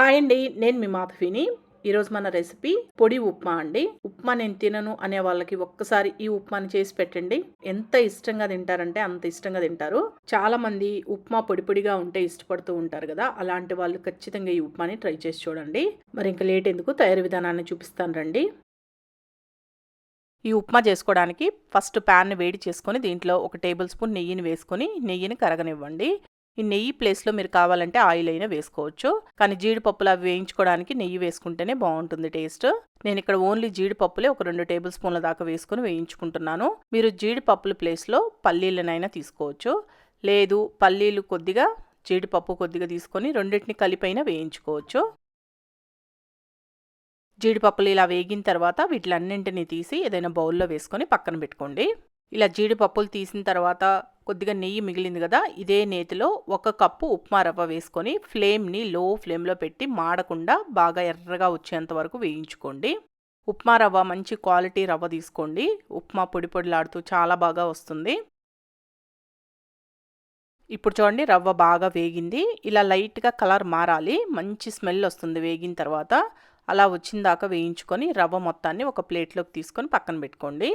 Hi అండి నేను మీ మాధవిని. ఈరోజు మన రెసిపీ పొడి ఉప్మా అండి. ఉప్మా నేను తినను అనే వాళ్ళకి ఒక్కసారి ఈ ఉప్మాని చేసి పెట్టండి. ఎంత ఇష్టంగా తింటారంటే అంత ఇష్టంగా తింటారు. చాలా మంది ఉప్మా పొడి పొడిగా ఉంటే ఇష్టపడుతూ ఉంటారు కదా అలాంటి వాళ్ళు ఖచ్చితంగా ఈ ఉప్మాని ట్రై చేసి చూడండి. మరి ఇంకా లేట్ ఎందుకు? తయారీ విధానాన్ని చూపిస్తాను రండి. ఈ ఉప్మా చేసుకోవడానికి ఫస్ట్ ప్యాన్ని వేడి చేసుకొని దీంట్లో ఒక టేబుల్ స్పూన్ నెయ్యిని వేసుకొని నెయ్యిని కరగనివ్వండి. ఈ నెయ్యి ప్లేస్లో మీరు కావాలంటే ఆయిల్ అయినా వేసుకోవచ్చు. కానీ జీడిపప్పులు అవి వేయించుకోవడానికి నెయ్యి వేసుకుంటేనే బాగుంటుంది టేస్ట్. నేను ఇక్కడ ఓన్లీ జీడిపప్పులే ఒక రెండు టేబుల్ స్పూన్ల దాకా వేసుకుని వేయించుకుంటున్నాను. మీరు జీడిపప్పుల ప్లేస్లో పల్లీలనైనా తీసుకోవచ్చు. లేదు పల్లీలు కొద్దిగా జీడిపప్పు కొద్దిగా తీసుకొని రెండింటిని కలిపైన వేయించుకోవచ్చు. జీడిపప్పులు ఇలా వేగిన తర్వాత వీటిలన్నింటినీ తీసి ఏదైనా బౌల్లో వేసుకొని పక్కన పెట్టుకోండి. ఇలా జీడిపప్పులు తీసిన తర్వాత కొద్దిగా నెయ్యి మిగిలింది కదా ఇదే నేతిలో ఒక కప్పు ఉప్మా రవ్వ వేసుకొని ఫ్లేమ్ని లో ఫ్లేమ్లో పెట్టి మాడకుండా బాగా ఎర్రగా వచ్చేంత వరకు వేయించుకోండి. ఉప్మా రవ్వ మంచి క్వాలిటీ రవ్వ తీసుకోండి. ఉప్మా పొడి పొడిలాడుతూ చాలా బాగా వస్తుంది. ఇప్పుడు చూడండి రవ్వ బాగా వేగింది. ఇలా లైట్గా కలర్ మారాలి. మంచి స్మెల్ వస్తుంది వేగిన తర్వాత. అలా వచ్చిన దాకా వేయించుకొని రవ్వ మొత్తాన్ని ఒక ప్లేట్లోకి తీసుకొని పక్కన పెట్టుకోండి.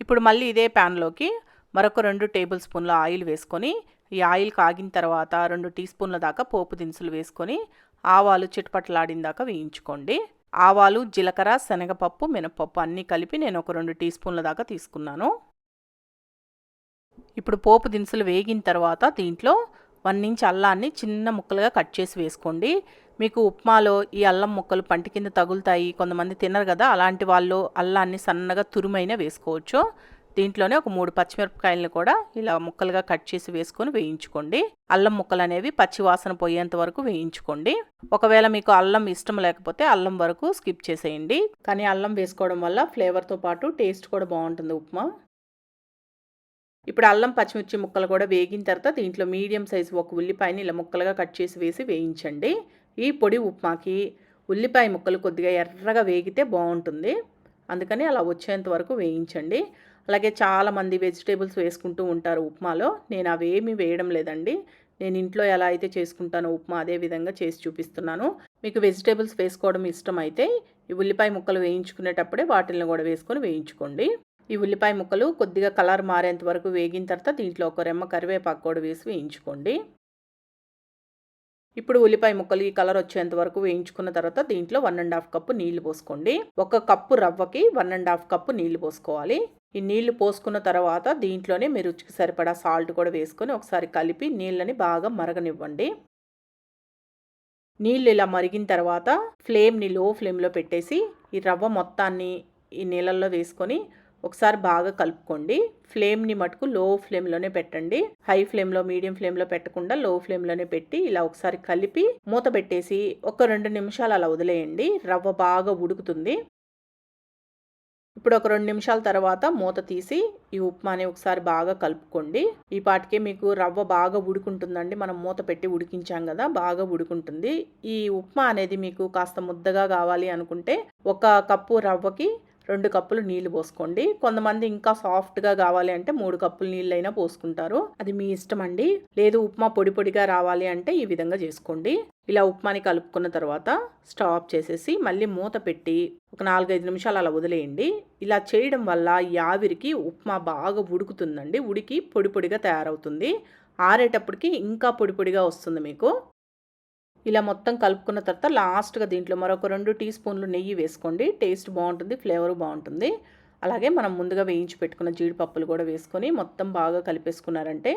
ఇప్పుడు మళ్ళీ ఇదే ప్యాన్లోకి మరొక రెండు టేబుల్ స్పూన్ల ఆయిల్ వేసుకొని ఈ ఆయిల్ కాగిన తర్వాత రెండు టీ స్పూన్ల దాకా పోపు దినుసులు వేసుకొని ఆవాలు చిటపట్లాడిన దాకా వేయించుకోండి. ఆవాలు జీలకర్ర శనగపప్పు మినపప్పు అన్నీ కలిపి నేను ఒక రెండు టీ స్పూన్ల దాకా తీసుకున్నాను. ఇప్పుడు పోపు దినుసులు వేగిన తర్వాత దీంట్లో వన్ ఇంచ్ అల్లాన్ని చిన్న ముక్కలుగా కట్ చేసి వేసుకోండి. మీకు ఉప్మాలో ఈ అల్లం ముక్కలు పంటి కింద తగులుతాయి కొంతమంది తినరు కదా అలాంటి వాళ్ళు అల్లాన్ని సన్నగా తురుమైన వేసుకోవచ్చు. దీంట్లోనే ఒక మూడు పచ్చిమిరపకాయలను కూడా ఇలా ముక్కలుగా కట్ చేసి వేసుకొని వేయించుకోండి. అల్లం ముక్కలు అనేవి పచ్చి వాసన పోయేంత వరకు వేయించుకోండి. ఒకవేళ మీకు అల్లం ఇష్టం లేకపోతే అల్లం వరకు స్కిప్ చేసేయండి. కానీ అల్లం వేసుకోవడం వల్ల ఫ్లేవర్తో పాటు టేస్ట్ కూడా బాగుంటుంది ఉప్మా. ఇప్పుడు అల్లం పచ్చిమిర్చి ముక్కలు కూడా వేగిన తర్వాత దీంట్లో మీడియం సైజు ఒక ఉల్లిపాయని ఇలా ముక్కలుగా కట్ చేసి వేసి వేయించండి. ఈ పొడి ఉప్మాకి ఉల్లిపాయ ముక్కలు కొద్దిగా ఎర్రగా వేగితే బాగుంటుంది. అందుకని అలా వచ్చేంత వరకు వేయించండి. అలాగే చాలామంది వెజిటేబుల్స్ వేసుకుంటూ ఉంటారు ఉప్మాలో. నేను అవేమీ వేయడం లేదండి. నేను ఇంట్లో ఎలా అయితే చేసుకుంటానో ఉప్మా అదే విధంగా చేసి చూపిస్తున్నాను. మీకు వెజిటేబుల్స్ వేసుకోవడం ఇష్టం అయితే ఈ ఉల్లిపాయ ముక్కలు వేయించుకునేటప్పుడే వాటిని కూడా వేసుకొని వేయించుకోండి. ఈ ఉల్లిపాయ ముక్కలు కొద్దిగా కలర్ మారేంత వరకు వేగిన తర్వాత దీంట్లో ఒక రెమ్మ కరివేపాకు కూడా వేసి వేయించుకోండి. ఇప్పుడు ఉల్లిపాయ ముక్కలు ఈ కలర్ వచ్చేంత వరకు వేయించుకున్న తర్వాత దీంట్లో వన్ అండ్ హాఫ్ కప్పు నీళ్ళు పోసుకోండి. ఒక కప్పు రవ్వకి వన్ అండ్ హాఫ్ కప్పు నీళ్ళు పోసుకోవాలి. ఈ నీళ్ళు పోసుకున్న తర్వాత దీంట్లోనే మీరు రుచికి సరిపడా సాల్ట్ కూడా వేసుకొని ఒకసారి కలిపి నీళ్ళని బాగా మరగనివ్వండి. నీళ్ళు ఇలా మరిగిన తర్వాత ఫ్లేమ్ని లో ఫ్లేమ్లో పెట్టేసి ఈ రవ్వ మొత్తాన్ని ఈ నీళ్ళల్లో వేసుకొని ఒకసారి బాగా కలుపుకోండి. ఫ్లేమ్ని మటుకు లో ఫ్లేమ్లోనే పెట్టండి. హై ఫ్లేమ్లో మీడియం ఫ్లేమ్లో పెట్టకుండా లో ఫ్లేమ్లోనే పెట్టి ఇలా ఒకసారి కలిపి మూత పెట్టేసి ఒక రెండు నిమిషాలు అలా వదిలేయండి. రవ్వ బాగా ఉడుకుతుంది. ఇప్పుడు ఒక రెండు నిమిషాల తర్వాత మూత తీసి ఈ ఉప్మాని ఒకసారి బాగా కలుపుకోండి. ఈ పాటికే మీకు రవ్వ బాగా ఉడుకుంటుందండి. మనం మూత పెట్టి ఉడికించాం కదా బాగా ఉడుకుంటుంది. ఈ ఉప్మా అనేది మీకు కాస్త ముద్దగా కావాలి అనుకుంటే ఒక కప్పు రవ్వకి రెండు కప్పులు నీళ్ళు పోసుకోండి. కొంతమంది ఇంకా సాఫ్ట్గా కావాలి అంటే మూడు కప్పులు నీళ్ళైనా పోసుకుంటారు. అది మీ ఇష్టం అండి లేదు ఉప్మా పొడి పొడిగా రావాలి అంటే ఈ విధంగా చేసుకోండి. ఇలా ఉప్మాని కలుపుకున్న తర్వాత స్టవ్ ఆఫ్ చేసేసి మళ్ళీ మూత పెట్టి ఒక నాలుగైదు నిమిషాలు అలా వదిలేయండి. ఇలా చేయడం వల్ల ఈ ఆవిరికి ఉప్మా బాగా ఉడుకుతుందండి. ఉడికి పొడి పొడిగా తయారవుతుంది. ఆరేటప్పటికి ఇంకా పొడి పొడిగా వస్తుంది మీకు. ఇలా మొత్తం కలుపుకున్న తర్వాత లాస్ట్గా దీంట్లో మరొక రెండు టీ స్పూన్లు నెయ్యి వేసుకోండి. టేస్ట్ బాగుంటుంది ఫ్లేవర్ బాగుంటుంది. అలాగే మనం ముందుగా వేయించి పెట్టుకున్న జీడిపప్పులు కూడా వేసుకొని మొత్తం బాగా కలిపేసుకున్నారంటే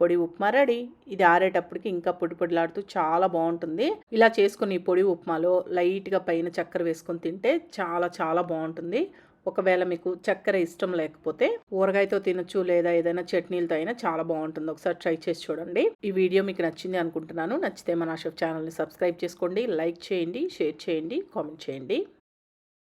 పొడి ఉప్మా రెడీ. ఇది ఆరేటప్పటికి ఇంకా పొడి పొడిలాడుతూ చాలా బాగుంటుంది. ఇలా చేసుకుని ఈ పొడి ఉప్మాలో లైట్గా పైన చక్కెర వేసుకొని తింటే చాలా చాలా బాగుంటుంది. ఒకవేళ మీకు చక్కెర ఇష్టం లేకపోతే ఊరగాయతో తినచ్చు లేదా ఏదైనా చట్నీలతో అయినా చాలా బాగుంటుంది. ఒకసారి ట్రై చేసి చూడండి. ఈ వీడియో మీకు నచ్చింది అనుకుంటున్నాను. నచ్చితే మన షెఫ్ ఛానల్ని సబ్స్క్రైబ్ చేసుకోండి. లైక్ చేయండి షేర్ చేయండి కామెంట్ చేయండి.